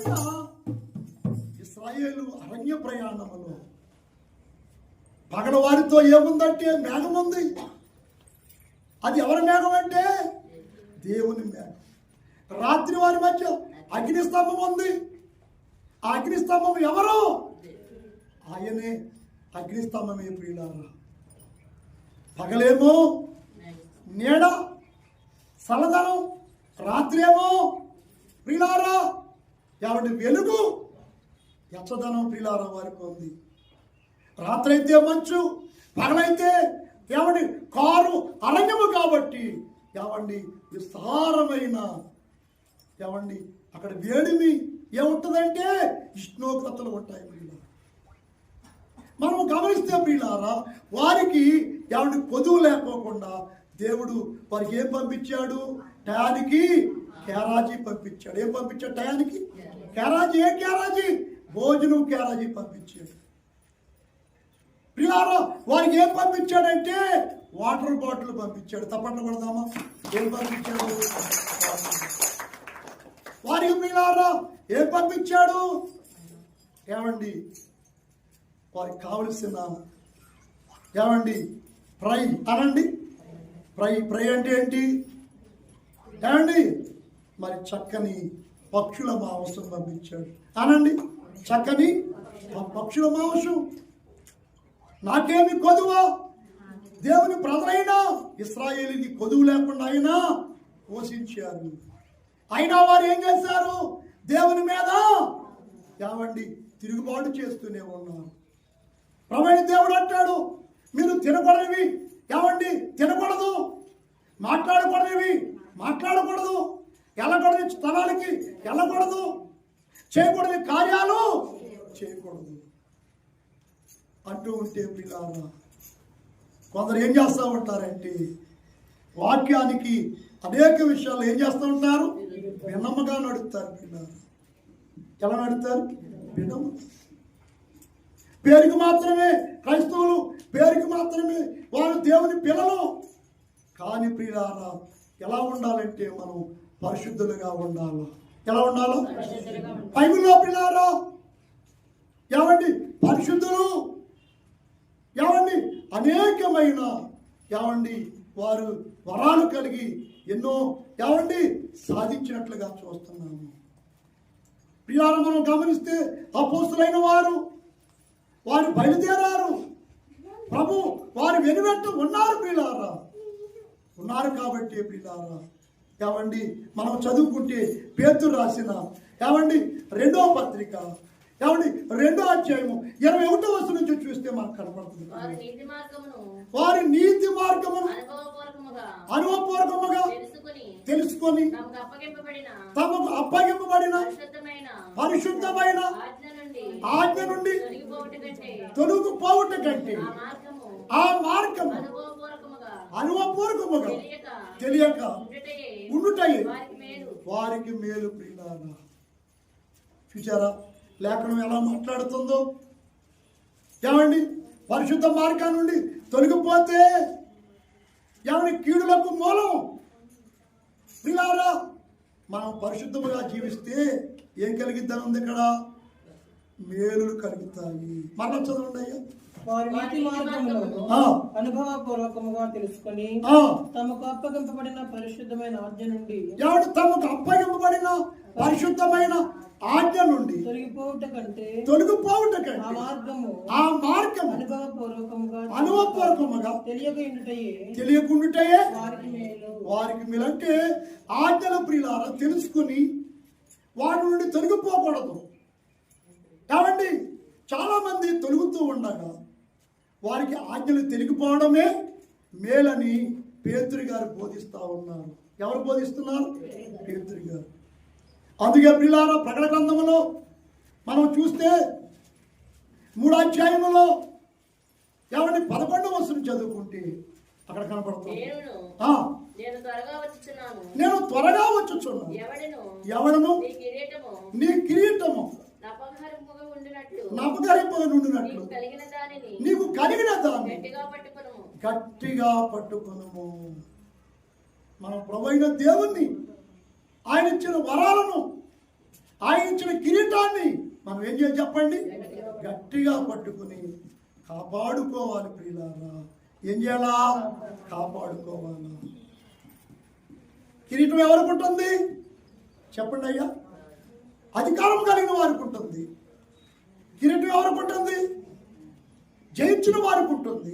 తెలుసా ఇస్రాయేలు అరణ్య ప్రయాణములో పగలవారితో ఏముందంటే మేఘం ఉంది. అది ఎవరి మేఘం అంటే? దేవుని మేఘం. రాత్రి వారి మధ్య అగ్నిస్తంభం ఉంది. ఆ అగ్నిస్తంభం ఎవరు? ఆయనే అగ్నిస్తంభమే ప్రియులారా? పగలేమో నీడ సలదనం రాత్రి ఏమో ప్రియులారా? కాబట్టి వెలుగు యచ్చదనం ప్రిలారా వారికి ఉంది. రాత్రైతే మంచు పగలైతే ఏమండి కారు అరణ్యము కాబట్టి ఏమండి విస్తారమైన ఏమండి అక్కడ వేడిమి ఏముంటుందంటే ఉష్ణోగ్రతలు ఉంటాయి ప్రియులారా మనం గమనిస్తే ప్రియులారా వారికి ఏమండి కొదువు లేకోకుండా దేవుడు వారికి ఏం పంపించాడు? టయానికి కేరాజీ పంపించాడు. ఏం పంపించాడు టయానికి? కేరాజీ ఏ కేరాజీ భోజనం కేరాజీ పంపించాడు. ప్రియారా వారికి ఏం పంపించాడంటే వాటర్ బాటిల్ పంపించాడు. తప్పట్లు పడదామా ఏం పంపించాడు? వారికి ప్రియారా ఏం పంపించాడు? ఏమండి? వారికి కావలసిన ఏమండి? ప్రై అనండి. ప్రై ప్రై అంటే ఏంటి? ఏమండి? మరి చక్కని పక్షుల మాంసం పంపించాడు. అనండి చక్కని పక్షుల మాంసం. నాకేమి కొదువా? దేవుని ప్రజలైనా ఇస్రాయేలీకి కొదువు లేకుండా అయినా పోషించారు. అయినా వారు ఏం చేశారు? దేవుని మీద ఏమండి తిరుగుబాటు చేస్తూనే ఉన్నారు. ప్రవణి దేవుడు అంటాడు మీరు తినకూడనివి. ఏమండి తినకూడదు. మాట్లాడకూడనివి. మాట్లాడకూడదు. వెళ్ళకూడదు స్థలానికి వెళ్ళకూడదు. చేయకూడదు కార్యాలు చేయకూడదు. అంటూ ఉంటే పిల్లారా కొందరు ఏం చేస్తూ ఉంటారంటే వాక్యానికి అనేక విషయాలు ఏం చేస్తూ ఉంటారు? వినమ్మగా నడుస్తారు పిల్లలు ఎలా నడుపుతారు? వినమ్మ పేరుకి మాత్రమే క్రైస్తవులు పేరుకి మాత్రమే వారు దేవుని పిల్లలు. కాని ప్రియులారా ఎలా ఉండాలంటే మనం పరిశుద్ధులుగా ఉండాలి? ఎలా ఉండాలి? బైబిల్లో పిల్లారా? ఏమండి? పరిశుద్ధులు? ఏమండి? అనేకమైన ఏమండి? వారు వరాలు కలిగి ఎన్నో ఏమండి? సాధించినట్లుగా చూస్తున్నాము. ప్రియార మనం గమనిస్తే అపోస్తులైన వారు వారు బయలుదేరారు. ప్రభు వారు వెనువెంట ఉన్నారు పిల్లారా. ఉన్నారు కాబట్టి పిల్లారా. ఏమండి? మనం చదువుకుంటే పేతురు రాసిన ఏమండి? రెండో పత్రిక. ఏమండి? రెండో అధ్యాయము ఇరవై ఒకటో వస్తు నుంచి చూస్తే మనకు కనపడుతుంది. వారి నీతి మార్గమును అనుభవపూర్వకముగా తెలుసుకుని తమకు అప్పగింపబడిన పరిశుద్ధమైన ఆజ్ఞ నుండి తొలుగు పోవుట కంటే ఆ మార్గము మార్గము అనుభవపూర్వకముగా తెలియక ఉండుటయే వారికి మేలు. ప్రియులారా. చూచారా లేఖనం ఎలా మాట్లాడుతుందో? ఏమండి? పరిశుద్ధ మార్గం నుండి తొలగిపోతే ఏమండి? కీడులకు మూలం. ప్రియులారా మనం పరిశుద్ధముగా జీవిస్తే ఏం కలిగిద్దని ఉంది ఇక్కడ? మేలులు కలుగుతాయి. మరణ చదవండి అయ్యా. వారి నీతి మార్గములను ఆ, అనుభవపూర్వకముగా తెలుసుకొని. తమకు అప్పగింపబడిన పరిశుద్ధమైన ఆజ్ఞ నుండి ఎవడు తమకు అప్పగింపబడిన పరిశుద్ధమైన ఆజ్ఞ నుండి తొలగిపోవుట కంటే తొలగిపోవుట ఆ కంటే మార్గము ఆ మార్గం అనుభవపూర్వకముగా అనుభవపూర్వకముగా తెలియకుండాటయే. వారికి మేలు. వారికి మీరంటే ఆజ్ఞల ప్రియులారా తెలుసుకుని వాటి నుండి తొలగిపోకూడదు. కాబట్టి చాలా మంది తొలుగుతూ ఉండగా వారికి ఆజ్ఞలు తెలిగిపోవడమే మేలని పేతురు గారు బోధిస్తూ ఉన్నారు. ఎవరు బోధిస్తున్నారు? పేతురు గారు. అందుకే ప్రియులారా ప్రకట గ్రంథములో మనం చూస్తే మూడు అధ్యాయములో ఏమండి పదకొండవ వస్తువుని చదువుకుంటే అక్కడ కనపడుతుంది. నేను త్వరగా వచ్చుచున్నాను. ఎవడను? నీ కిరీటము నీ కిరీటము నపహరింపుగా ఉండినట్లు నమ్మకరింపగా నుండినట్లు నీకు కలిగిన దానిని గట్టిగా పట్టుకును మన ప్రభైన దేవుణ్ణి ఆయన ఇచ్చిన వరాలను ఆయన ఇచ్చిన కిరీటాన్ని మనం ఏం చేయాలి చెప్పండి? గట్టిగా పట్టుకుని కాపాడుకోవాలి ప్రియులారా. ఏం చేయాలా? కాపాడుకోవాలా. కిరీటం ఎవరికి ఉంటుంది? చెప్పండి అయ్యా. అధికారం కలిగిన వారికి ఉంటుంది. కిరీటం ఎవరికి ఉంటుంది జయించిన వారికి ఉంటుంది